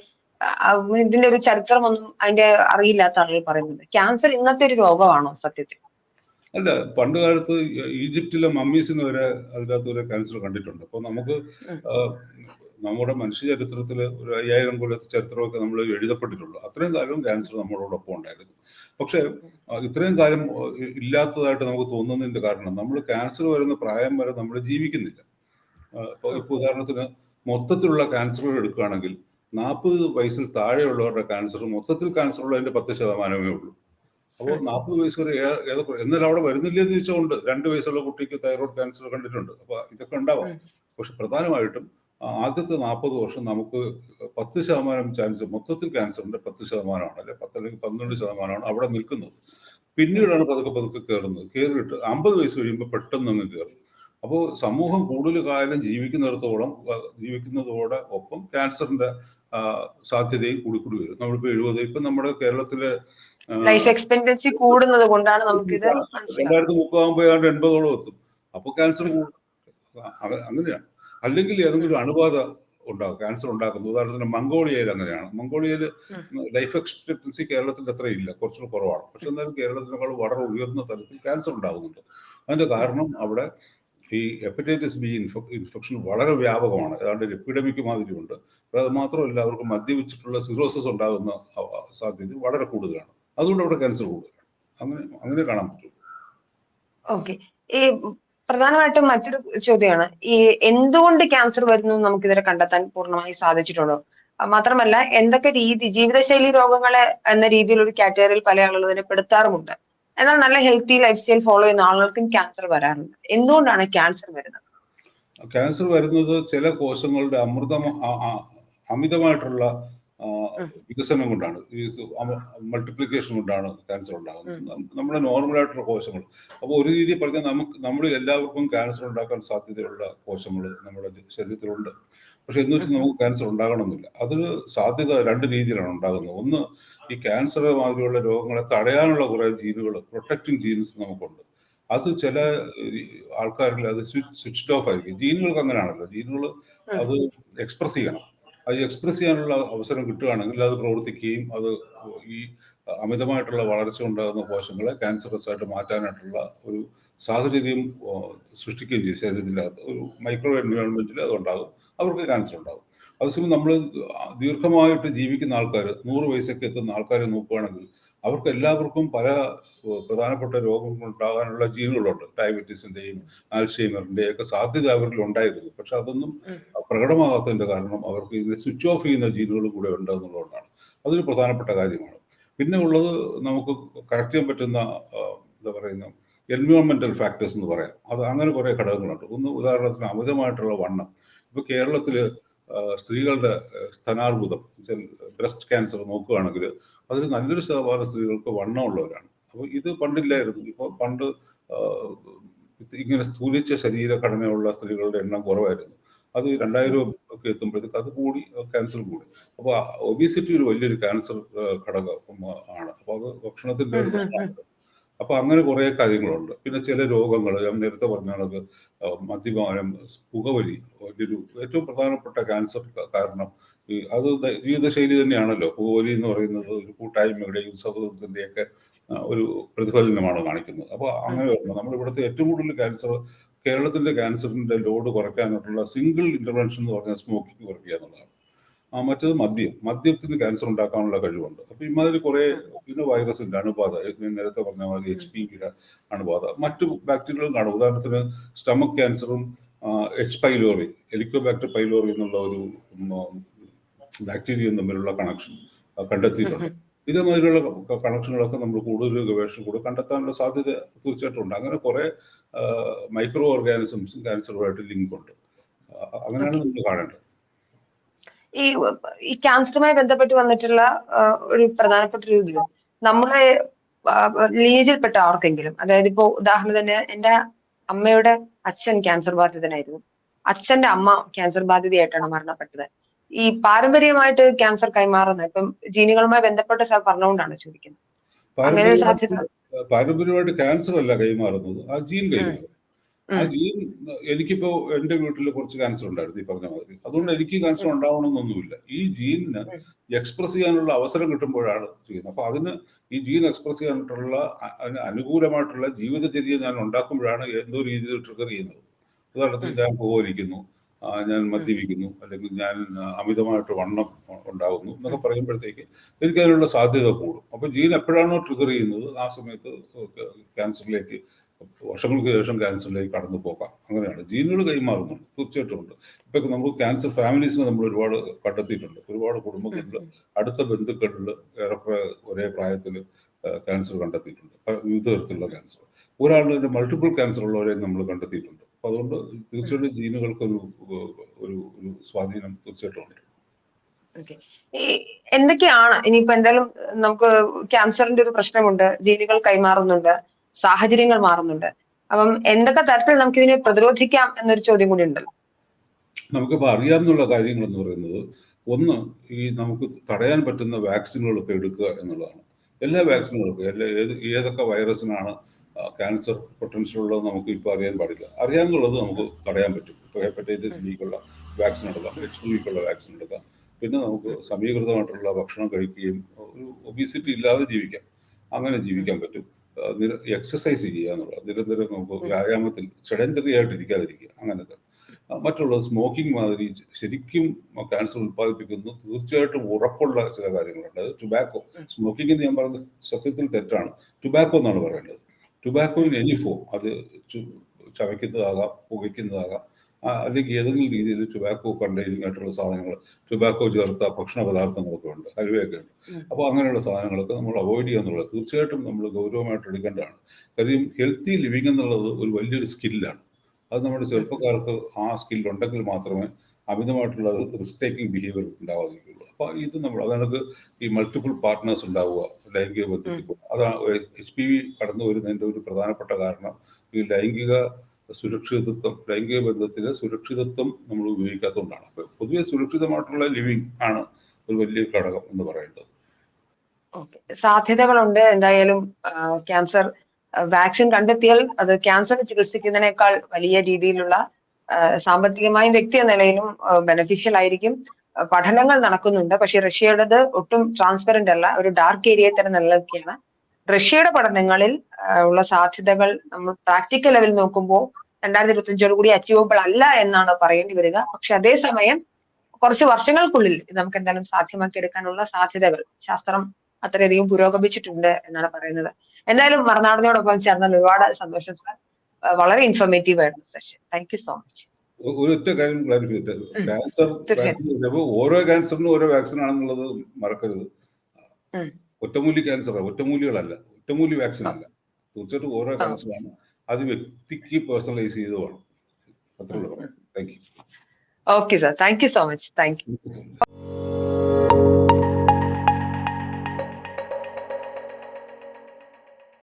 ഇതിന്റെ ഒരു ചരിത്രമൊന്നും അതിന്റെ അറിയില്ലാത്ത ആളുകൾ പറയുന്നുണ്ട്. ക്യാൻസർ ഇന്നത്തെ ഒരു രോഗമാണോ സത്യത്തിൽ? അല്ല പണ്ട് കാലത്ത് ഈജിപ്തിലെ മമ്മീസിന് വരെ അതിനകത്ത് വരെ ക്യാൻസർ കണ്ടിട്ടുണ്ട്. അപ്പോൾ നമുക്ക് നമ്മുടെ മനുഷ്യ ചരിത്രത്തിൽ ഒരു അയ്യായിരം കൊല്ലത്തെ ചരിത്രമൊക്കെ നമ്മൾ എഴുതപ്പെട്ടിട്ടുള്ളൂ. അത്രയും കാലം ക്യാൻസർ നമ്മളോടൊപ്പം ഉണ്ടായിരുന്നു. പക്ഷേ ഇത്രയും കാലം ഇല്ലാത്തതായിട്ട് നമുക്ക് തോന്നുന്നതിന്റെ കാരണം നമ്മൾ ക്യാൻസർ വരുന്ന പ്രായം വരെ നമ്മൾ ജീവിക്കുന്നില്ല. ഇപ്പോൾ ഇപ്പോൾ ഉദാഹരണത്തിന് മൊത്തത്തിലുള്ള ക്യാൻസറുകൾ എടുക്കുകയാണെങ്കിൽ നാൽപ്പത് വയസ്സിൽ താഴെയുള്ളവരുടെ ക്യാൻസർ മൊത്തത്തിൽ ക്യാൻസർ ഉള്ളതിന്റെ പത്ത് ശതമാനമേ ഉള്ളൂ. അപ്പോൾ നാൽപ്പത് വയസ്സ് വരെ ഏതൊക്കെ എന്നാൽ അവിടെ വരുന്നില്ല എന്ന് ചോദിച്ചുകൊണ്ട് രണ്ട് വയസ്സുള്ള കുട്ടിക്ക് തൈറോയ്ഡ് ക്യാൻസർ കണ്ടിട്ടുണ്ട്. അപ്പോൾ ഇതൊക്കെ ഉണ്ടാവാം. പക്ഷെ പ്രധാനമായിട്ടും ആദ്യത്തെ നാൽപ്പത് വർഷം നമുക്ക് പത്ത് ശതമാനം ചാൻസ് മൊത്തത്തിൽ ക്യാൻസറിന്റെ പത്ത് ശതമാനമാണ് അല്ലെ? പത്ത് അല്ലെങ്കിൽ പന്ത്രണ്ട് ശതമാനമാണ് അവിടെ നിൽക്കുന്നത്. പിന്നീടാണ് പതുക്കെ പതുക്കെ കയറുന്നത് കയറിയിട്ട് അമ്പത് വയസ്സ് കഴിയുമ്പോൾ പെട്ടെന്ന് അങ്ങ് കയറും അപ്പോൾ സമൂഹം കൂടുതൽ കാലം ജീവിക്കുന്നിടത്തോളം ജീവിക്കുന്നതോടെ ഒപ്പം ക്യാൻസറിന്റെ സാധ്യതയും കൂടി കൂടി വരും. നമ്മളിപ്പോ എഴുപത് ഇപ്പൊ നമ്മുടെ കേരളത്തിലെ ലൈഫ് എക്സ്പെക്ടൻസി കൂടുന്നത് കൊണ്ടാണ് നമുക്കിത് മനസ്സിലാവുന്നത് രണ്ടായിരത്തി മുപ്പതാകുമ്പോൾ ഏതാണ്ട് എൺപതോളം എത്തും. അപ്പൊ ക്യാൻസർ കൂടും അങ്ങനെയാണ്. അല്ലെങ്കിൽ ഏതെങ്കിലും ഒരു അണുബാധ ഉണ്ടാകും ക്യാൻസർ ഉണ്ടാക്കുന്നത് ഉദാഹരണത്തിന് മംഗോളിയയിൽ അങ്ങനെയാണ്. മംഗോളിയയിൽ ലൈഫ് എക്സ്പെക്ടൻസി കേരളത്തിൽ അത്രയില്ല. ഇല്ല കുറച്ചുകൂടി കുറവാണ്. പക്ഷെ എന്നാലും കേരളത്തിനേക്കാൾ വളരെ ഉയർന്ന തലത്തിൽ ക്യാൻസർ ഉണ്ടാകുന്നുണ്ട്. അതിന്റെ കാരണം അവിടെ ഈ ഹെപ്പറ്റൈറ്റിസ് ബി ഇൻഫ ഇൻഫെക്ഷൻ വളരെ വ്യാപകമാണ്. ഏതാണ്ട് എപ്പിഡമിക് മാതിരിയുണ്ട്. അപ്പോൾ അത് മാത്രമല്ല അവർക്ക് മദ്യപിച്ചിട്ടുള്ള സിറോസിസ് ഉണ്ടാകുന്ന സാധ്യത വളരെ കൂടുതലാണ്. അതുകൊണ്ട് അവിടെ ക്യാൻസർ കൂടുതലാണ്. അങ്ങനെ അങ്ങനെ കാണാൻ പറ്റും. ഓക്കെ ഈ പ്രധാനമായിട്ടും മറ്റൊരു ചോദ്യമാണ്. ഈ എന്തുകൊണ്ട് ക്യാൻസർ വരുന്നു നമുക്ക് ഇതുവരെ കണ്ടെത്താൻ പൂർണമായി സാധിച്ചിട്ടുണ്ടോ? മാത്രമല്ല എന്തൊക്കെ രീതി ജീവിതശൈലി രോഗങ്ങളെ എന്ന രീതിയിൽ ഒരു കാറ്റഗറിയിൽ പല ആളുകളും പെടുത്താറുമുണ്ട്. എന്നാൽ നല്ല ഹെൽത്തി ലൈഫ് സ്റ്റൈൽ ഫോളോ ചെയ്യുന്ന ആളുകൾക്കും ക്യാൻസർ വരാറുണ്ട്. എന്തുകൊണ്ടാണ് ക്യാൻസർ വരുന്നത്? ക്യാൻസർ വരുന്നത് ചില കോശങ്ങളുടെ അമൃതം അ- അ- അമിതമായിട്ടുള്ള. വികസനം കൊണ്ടാണ്. മൾട്ടിപ്ലിക്കേഷൻ കൊണ്ടാണ് ക്യാൻസർ ഉണ്ടാകുന്നത്. നമ്മുടെ നോർമൽ നോർമലായിട്ടുള്ള കോശങ്ങൾ. അപ്പോൾ ഒരു രീതിയിൽ പറഞ്ഞാൽ നമുക്ക് നമ്മളിൽ എല്ലാവർക്കും ക്യാൻസർ ഉണ്ടാക്കാൻ സാധ്യതയുള്ള കോശങ്ങൾ നമ്മുടെ ശരീരത്തിലുണ്ട്. പക്ഷെ എന്ന് വെച്ചാൽ നമുക്ക് ക്യാൻസർ ഉണ്ടാകണമെന്നില്ല. അതൊരു സാധ്യത രണ്ട് രീതിയിലാണ് ഉണ്ടാകുന്നത്. ഒന്ന് ഈ ക്യാൻസർ മാതിരിയുള്ള രോഗങ്ങളെ തടയാനുള്ള കുറേ ജീനുകൾ പ്രൊട്ടക്റ്റിംഗ് ജീൻസ് നമുക്കുണ്ട്. അത് ചില ആൾക്കാരിൽ അത് സ്വിച്ച് ഓഫ് ആയിരിക്കും. ജീനുകൾക്ക് അങ്ങനെയാണല്ലോ. ജീനുകൾ അത് എക്സ്പ്രസ് ചെയ്യണം. അത് എക്സ്പ്രസ് ചെയ്യാനുള്ള അവസരം കിട്ടുകയാണെങ്കിൽ അത് പ്രവർത്തിക്കുകയും അത് ഈ അമിതമായിട്ടുള്ള വളർച്ച ഉണ്ടാകുന്ന കോശങ്ങളെ ക്യാൻസറസ് ആയിട്ട് മാറ്റാനായിട്ടുള്ള ഒരു സാഹചര്യം സൃഷ്ടിക്കുകയും ചെയ്യും. ശരീരത്തിന്റെ അകത്ത് ഒരു മൈക്രോ എൻവയോൺമെന്റിൽ അത് ഉണ്ടാകും. അവർക്ക് ക്യാൻസർ ഉണ്ടാകും. അതേസമയം നമ്മൾ ദീർഘമായിട്ട് ജീവിക്കുന്ന ആൾക്കാർ നൂറ് വയസ്സൊക്കെ എത്തുന്ന ആൾക്കാരെ നോക്കുകയാണെങ്കിൽ അവർക്ക് എല്ലാവർക്കും പല പ്രധാനപ്പെട്ട രോഗങ്ങൾ ഉണ്ടാകാനുള്ള ജീനുകളുണ്ട്. ഡയബറ്റീസിന്റെയും ആൽഷീമറിന്റെയും ഒക്കെ സാധ്യത അവരിൽ ഉണ്ടായിരുന്നു. പക്ഷെ അതൊന്നും. പ്രകടമാകാത്തതിന്റെ കാരണം അവർക്ക് ഇതിനെ സ്വിച്ച് ഓഫ് ചെയ്യുന്ന ജീനുകൾ കൂടെ ഉണ്ട് എന്നുള്ളതുകൊണ്ടാണ്. അതൊരു പ്രധാനപ്പെട്ട കാര്യമാണ്. പിന്നെ ഉള്ളത് നമുക്ക് കറക്റ്റ് ചെയ്യാൻ പറ്റുന്ന എന്താ പറയുന്ന എൻവയോൺമെന്റൽ ഫാക്ടേഴ്സ് എന്ന് പറയാം. അത് അങ്ങനെ കുറെ ഘടകങ്ങളുണ്ട്. ഒന്ന് ഉദാഹരണത്തിന് അമിതമായിട്ടുള്ള വണ്ണം. ഇപ്പൊ കേരളത്തിൽ സ്ത്രീകളുടെ ആ, സ്തനാർബുദം ബ്രസ്റ്റ് ക്യാൻസർ നോക്കുകയാണെങ്കിൽ അതിൽ നല്ലൊരു ശതമാനം സ്ത്രീകൾക്ക് വണ്ണമുള്ളവരാണ്. അപ്പോൾ ഇത് പണ്ടില്ലായിരുന്നു. ഇപ്പോൾ പണ്ട് ഇങ്ങനെ സ്ഥൂലിച്ച ശരീരഘടനയുള്ള സ്ത്രീകളുടെ എണ്ണം കുറവായിരുന്നു. അത് രണ്ടായിരം ഒക്കെ എത്തുമ്പോഴത്തേക്ക് അത് കൂടി ക്യാൻസർ കൂടി. അപ്പോൾ ഒബീസിറ്റി ഒരു വലിയൊരു ക്യാൻസർ ഘടകം ആണ്. അപ്പോൾ അത് ഭക്ഷണത്തിന്റെ ഒരു അപ്പൊ അങ്ങനെ കുറെ കാര്യങ്ങളുണ്ട്. പിന്നെ ചില രോഗങ്ങൾ ഞാൻ നേരത്തെ പറഞ്ഞ കണക്ക് മദ്യപാനം പുകവലി വലിയൊരു ഏറ്റവും പ്രധാനപ്പെട്ട ക്യാൻസർ കാരണം അത് ജീവിതശൈലി തന്നെയാണല്ലോ. ഹോലി എന്ന് പറയുന്നത് ഒരു കൂട്ടായ്മയുടെയും സൗഹൃദത്തിന്റെയൊക്കെ ആ, ഒരു പ്രതിഫലനമാണ് കാണിക്കുന്നത്. അപ്പോൾ അങ്ങനെ വരണം. നമ്മുടെ ഇവിടുത്തെ ഏറ്റവും കൂടുതൽ ക്യാൻസർ കേരളത്തിന്റെ ക്യാൻസറിന്റെ ലോഡ് കുറയ്ക്കാനായിട്ടുള്ള സിംഗിൾ ഇന്റർവെൻഷൻ എന്ന് പറഞ്ഞാൽ സ്മോക്കിംഗ് കുറയ്ക്കുക എന്നുള്ളതാണ്. ആ മറ്റേത് മദ്യം. മദ്യത്തിന് ക്യാൻസർ ഉണ്ടാക്കാനുള്ള കഴിവുണ്ട്. അപ്പൊ ഇമാതിരി കുറെ പിന്നെ വൈറസിന്റെ അണുബാധ. നേരത്തെ പറഞ്ഞ മാതിരി എച്ച് പി വിയുടെ അണുബാധ. മറ്റു ബാക്ടീരിയകളും കാണും. ഉദാഹരണത്തിന് സ്റ്റമക് ക്യാൻസറും എച്ച് പൈലോറി എലിക്കോബാക്ടർ പൈലോറി എന്നുള്ള ഒരു ബാക്ടീരിയയും തമ്മിലുള്ള കണക്ഷൻ കണ്ടെത്തിയിട്ടുണ്ട്. ഇതേമാതിരിയുള്ള കണക്ഷനുകളൊക്കെ നമ്മൾ കൂടുതൽ ഗവേഷണം കൂടെ കണ്ടെത്താനുള്ള സാധ്യത തീർച്ചയായിട്ടും ഉണ്ട് അങ്ങനെ കുറെ മൈക്രോ ഓർഗാനിസംസും ക്യാൻസറുമായിട്ട് ലിങ്ക് ഉണ്ട്. അങ്ങനെയാണ് നമ്മൾ കാണേണ്ടത്. ഈ ഈ ക്യാൻസറുമായി ബന്ധപ്പെട്ട് വന്നിട്ടുള്ള ഒരു പ്രധാനപ്പെട്ട ഒരു ഇത്. നമ്മളെ ലീജിൽപ്പെട്ട ആർക്കെങ്കിലും അതായത് ഇപ്പോ ഉദാഹരണത്തിന് എന്റെ അമ്മയുടെ അച്ഛൻ ക്യാൻസർ ബാധിതനായിരുന്നു. അച്ഛന്റെ അമ്മ ക്യാൻസർ ബാധിതയായിട്ടാണ് മരണപ്പെട്ടത്. ഈ പാരമ്പര്യമായിട്ട് ക്യാൻസർ കൈമാറുന്നത്? ഇപ്പം ജീനുകളുമായി ബന്ധപ്പെട്ട സാർ പറഞ്ഞുകൊണ്ടാണ് ചോദിക്കുന്നത്. അങ്ങനെ ഒരു സാധ്യത പാരമ്പര്യമായിട്ട് ക്യാൻസർ അല്ല കൈമാറുന്നത്. ആ ജീൻ കൈമാറും. ആ. ജീൻ എനിക്കിപ്പോ എന്റെ വീട്ടിൽ കുറച്ച് ക്യാൻസർ ഉണ്ടായിരുന്നു ഈ പറഞ്ഞ മാതിരി. അതുകൊണ്ട് എനിക്ക് ക്യാൻസർ ഉണ്ടാവണമെന്നൊന്നുമില്ല. ഈ ജീനിന് എക്സ്പ്രസ് ചെയ്യാനുള്ള അവസരം കിട്ടുമ്പോഴാണ് ചെയ്യുന്നത്. അപ്പൊ അതിന് ഈ ജീൻ എക്സ്പ്രസ് ചെയ്യാനായിട്ടുള്ള അതിന് അനുകൂലമായിട്ടുള്ള ജീവിതചര്യ ഞാൻ ഉണ്ടാക്കുമ്പോഴാണ് എന്തോ രീതിയിൽ ട്രിഗർ ചെയ്യുന്നത്. ഉദാഹരണത്തിന് ഞാൻ പോയിരിക്കുന്നു. ഞാൻ മദ്യപിക്കുന്നു അല്ലെങ്കിൽ ഞാൻ അമിതമായിട്ട് വണ്ണം ഉണ്ടാകുന്നു എന്നൊക്കെ പറയുമ്പോഴത്തേക്ക് എനിക്ക് അതിനുള്ള സാധ്യത കൂടും. അപ്പൊ ജീൻ എപ്പോഴാണോ ട്രിഗർ ചെയ്യുന്നത് ആ സമയത്ത് ക്യാൻസറിലേക്ക് വർഷങ്ങൾക്ക് ശേഷം ക്യാൻസറിലേക്ക് കടന്നു പോകാം. അങ്ങനെയാണ്. ജീനുകൾ കൈമാറുന്നുണ്ട് തീർച്ചയായിട്ടും ഉണ്ട്. ഇപ്പൊ നമുക്ക് ക്യാൻസർ ഫാമിലീസിനെ നമ്മൾ ഒരുപാട് കണ്ടെത്തിയിട്ടുണ്ട്. ഒരുപാട് കുടുംബങ്ങളിൽ അടുത്ത ബന്ധുക്കളിൽ ഏറെ ഒരേ പ്രായത്തിൽ ക്യാൻസർ കണ്ടെത്തിയിട്ടുണ്ട്. വിവിധ തരത്തിലുള്ള ക്യാൻസർ ഒരാളിൽ മൾട്ടിപ്പിൾ ക്യാൻസർ ഉള്ളവരെ നമ്മൾ കണ്ടെത്തിയിട്ടുണ്ട്. അപ്പൊ അതുകൊണ്ട് തീർച്ചയായിട്ടും ജീനുകൾക്കൊരു ഏഹ്, ഒരു ഒരു സ്വാധീനം തീർച്ചയായിട്ടും ഉണ്ട്. എന്തൊക്കെയാണ് ഇനിയിപ്പോ എന്തായാലും നമുക്ക് ക്യാൻസറിന്റെ ഒരു പ്രശ്നമുണ്ട് ജീനുകൾ കൈമാറുന്നുണ്ട് സാഹചര്യങ്ങൾ മാറുന്നുണ്ട്. അപ്പം എന്തൊക്കെ തരത്തിൽ നമുക്ക് ഇതിനെ പ്രതിരോധിക്കാം എന്നൊരു ചോദ്യം കൂടി ഉണ്ടല്ലോ. നമുക്കിപ്പോൾ അറിയാമെന്നുള്ള കാര്യങ്ങൾ എന്ന് പറയുന്നത് ഒന്ന് ഈ നമുക്ക് തടയാൻ പറ്റുന്ന വാക്സിനുകളൊക്കെ എടുക്കുക എന്നുള്ളതാണ്. എല്ലാ വാക്സിനുകളൊക്കെ എല്ലാ ഏത് ഏതൊക്കെ വൈറസിനാണ് ക്യാൻസർ പൊട്ടൻഷ്യൽ ഉള്ളത് നമുക്ക് ഇപ്പോൾ അറിയാൻ പാടില്ല. അറിയാമെന്നുള്ളത് നമുക്ക് തടയാൻ പറ്റും. ഇപ്പോൾ ഹെപ്പറ്റൈറ്റിസ് ബിക്കുള്ള വാക്സിൻ എടുക്കാം എച്ച് പി വിക്കുള്ള വാക്സിൻ എടുക്കാം. പിന്നെ നമുക്ക് സമീകൃതമായിട്ടുള്ള ഭക്ഷണം കഴിക്കുകയും ഒരു ഒബീസിറ്റി ഇല്ലാതെ ജീവിക്കാം. അങ്ങനെ ജീവിക്കാൻ പറ്റും. എക്സസൈസ് ചെയ്യുക എന്നുള്ളത്. നിരന്തരം നമുക്ക് വ്യായാമത്തിൽ സെഡന്ററി ആയിട്ട് ഇരിക്കാതിരിക്കുക അങ്ങനത്തെ. ആ, മറ്റുള്ളത് സ്മോക്കിംഗ് മാതിരി ശരിക്കും ക്യാൻസർ ഉത്പാദിപ്പിക്കുന്നു തീർച്ചയായിട്ടും ഉറപ്പുള്ള ചില കാര്യങ്ങളുണ്ട്. അത് ടുബാക്കോ സ്മോക്കിംഗ് എന്ന് ഞാൻ പറയുന്നത് സത്യത്തിൽ തെറ്റാണ്. ടുബാക്കോ എന്നാണ് പറയേണ്ടത്. ടുബാക്കോ ഇൻ എനി ഫോം അത് ചവയ്ക്കുന്നതാകാം പുകയ്ക്കുന്നതാകാം. അല്ലെങ്കിൽ ഏതെങ്കിലും രീതിയിൽ ടുബാക്കോ കണ്ടെയ്നിങ് ആയിട്ടുള്ള സാധനങ്ങൾ ടുബാക്കോ ചേർത്ത ഭക്ഷണ പദാർത്ഥങ്ങളൊക്കെ ഉണ്ട് ഹൽവയൊക്കെ ഉണ്ട്. അപ്പോൾ അങ്ങനെയുള്ള സാധനങ്ങളൊക്കെ നമ്മൾ അവോയ്ഡ് ചെയ്യുക എന്നുള്ളത് തീർച്ചയായിട്ടും നമ്മൾ ഗൗരവമായിട്ട് എടുക്കേണ്ടതാണ്. കാര്യം ഹെൽത്തി ലിവിങ് എന്നുള്ളത് ഒരു വലിയൊരു സ്കില്ലാണ് അത് നമ്മുടെ ചെറുപ്പക്കാർക്ക് ആ സ്കില്ലുണ്ടെങ്കിൽ ഉണ്ടെങ്കിൽ മാത്രമേ അമിതമായിട്ടുള്ള റിസ്ക് ടേക്കിംഗ് ബിഹേവിയർ ഉണ്ടാവാതിരിക്കുള്ളൂ അപ്പോൾ ഇത് നമ്മൾ അതാണ് ഈ മൾട്ടിപ്പിൾ പാർട്ട്നേഴ്സ് ഉണ്ടാവുക ലൈംഗിക ബന്ധത്തിൽ അതാണ് എച്ച് പി വി കടന്നു വരുന്നതിന്റെ ഒരു പ്രധാനപ്പെട്ട കാരണം ഈ ലൈംഗിക സുരക്ഷിതത്വം ലൈംഗിക ബന്ധത്തിലെ സുരക്ഷിതത്വം നമ്മൾ ഉപയോഗിക്കാത്തതുകൊണ്ടാണ്. അപ്പോൾ പൊതുവെ സുരക്ഷിതമായിട്ടുള്ള ലിവിങ് ആണ് ഒരു വലിയ ഘടകം എന്ന് പറയുന്നത്. സാധ്യതകളുണ്ട് എന്തായാലും ക്യാൻസർ വാക്സിൻ കണ്ടെത്തിയാൽ അത് ക്യാൻസർ ചികിത്സിക്കുന്നതിനേക്കാൾ വലിയ രീതിയിലുള്ള സാമ്പത്തികമായും വ്യക്തി എന്ന നിലയിലും ബെനഫിഷ്യൽ ആയിരിക്കും. പഠനങ്ങൾ നടക്കുന്നുണ്ട്. പക്ഷെ റഷ്യയുടേത് ഒട്ടും ട്രാൻസ്പെറന്റ് അല്ല. ഒരു ഡാർക്ക് ഏരിയ തന്നെ നിലനിൽക്കുകയാണ്. റഷ്യയുടെ പഠനങ്ങളിൽ ഉള്ള സാധ്യതകൾ നമ്മൾ പ്രാക്ടിക്കൽ ലെവൽ നോക്കുമ്പോൾ രണ്ടായിരത്തി ഇരുപത്തിയഞ്ചോട് കൂടി അച്ചീവബിൾ അല്ല എന്നാണ് പറയേണ്ടി വരിക. പക്ഷെ അതേസമയം കുറച്ച് വർഷങ്ങൾക്കുള്ളിൽ നമുക്ക് എന്തായാലും സാധ്യമാക്കി എടുക്കാനുള്ള സാധ്യതകൾ ശാസ്ത്രം അത്രയധികം പുരോഗമിച്ചിട്ടുണ്ട് എന്നാണ് പറയുന്നത്. എന്തായാലും മറുനാടിനോടൊപ്പം ചേർന്നാൽ ഒരുപാട് സന്തോഷം സാർ. വളരെ ഇൻഫോർമേറ്റീവ് ആയിരുന്നു session thank you so much ഒരു ഒറ്റ കാര്യം ക്ലാരിഫൈ. ക്യാൻസർ ഓരോ ക്യാൻസറിനും ഓരോ വാക്സിൻ ആണെന്നുള്ളത് മറക്കരുത്. ഒറ്റമൂലി ക്യാൻസർ ഒറ്റമൂലികളല്ല. ഒറ്റമൂലി വാക്സിൻ. അല്ല. തീർച്ചയായിട്ടും ഓരോ ക്യാൻസറാണ് അത് വ്യക്തിക്ക് പേഴ്സണലൈസ് ചെയ്ത് വേണം. അത്രയുള്ളൂ thank okay sir thank you so much thank you you